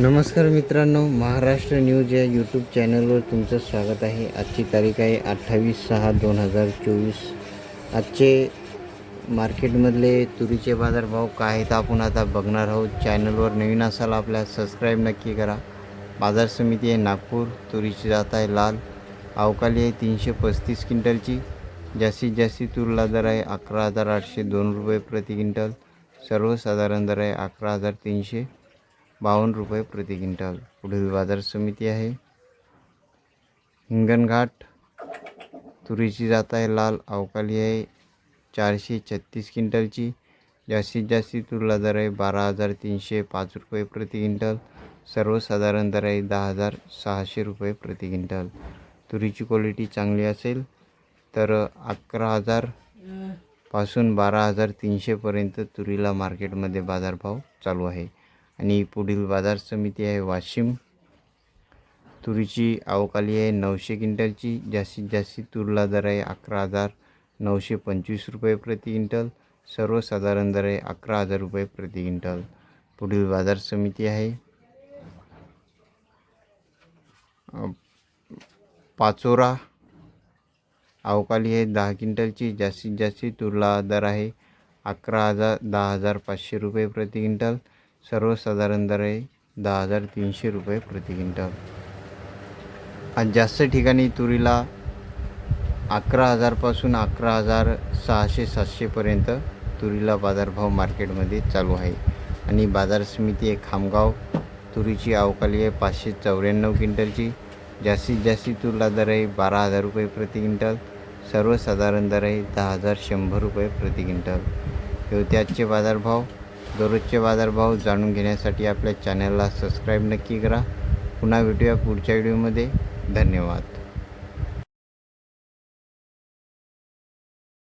नमस्कार मित्रांनो महाराष्ट्र न्यूज या यूट्यूब चॅनलवर तुमचं स्वागत आहे. आजची तारीख आहे अठ्ठावीस सहा दोन हजार चोवीस. आजचे मार्केटमधले तुरीचे बाजारभाव काय आहेत आपण आता बघणार आहोत. चॅनलवर नवीन असाल आपल्या सबस्क्राईब नक्की करा. बाजार समिती आहे नागपूर तुरीची जात आहे लाल. अवकाली आहे तीनशे पस्तीस क्विंटलची. जास्तीत जास्त तुरला दर आहे अकरा हजार आठशे दोन रुपये प्रति क्विंटल. सर्वसाधारण दर आहे अकरा हजार तीनशे. बावन्न रुपये प्रति क्विंटल. पुढील बाजार समिती आहे. हिंगणघाट तुरीची जात आहे लाल अवकाली आहे चारशे छत्तीस क्विंटलची. जास्तीत जास्त तुरला दर आहे बारा हजार तीनशे पाच रुपये प्रति क्विंटल. सर्वसाधारण दर आहे दहा हजार सहाशे रुपये प्रति क्विंटल. तुरीची क्वालिटी चांगली असेल तर अकरा हजारपासून बारा हजार तीनशेपर्यंत तुरीला मार्केटमध्ये बाजारभाव चालू आहे. आणि पुढील बाजार समिती आहे वाशिम. तुरीची अवकाली आहे नऊशे क्विंटलची. जास्तीत जास्त तुरला दर आहे अकरा हजार नऊशे पंचवीस रुपये प्रति क्विंटल. सर्वसाधारण दर आहे अकरा हजार रुपये प्रति क्विंटल. पुढील बाजार समिती आहे. पाचोरा अवकाली आहे दहा क्विंटलची. जास्तीत जास्त तुरला दर आहे अकरा हजार दहा हजार पाचशे रुपये प्रति क्विंटल. सर्वसाधारण दर आहे दहा हजार तीनशे रुपये प्रति क्विंटल. आज जास्त ठिकाणी तुरीला अकरा हजारपासून अकरा हजार सहाशे सातशेपर्यंत तुरीला बाजारभाव मार्केटमध्ये चालू आहे. आणि बाजार समिती आहे खामगाव तुरीची अवकाली आहे पाचशे चौऱ्याण्णव क्विंटलची. जास्तीत जास्त तुरला दर आहे बारा हजार रुपये प्रति क्विंटल. सर्वसाधारण दर आहे दहा हजार शंभर रुपये प्रति क्विंटल. हे होते आजचे बाजारभाव दररोजचे बाजारभाव जाणून घेण्यासाठी आपल्या चॅनलला सबस्क्राईब नक्की करा. पुन्हा भेटूया पुढच्या व्हिडिओमध्ये. धन्यवाद.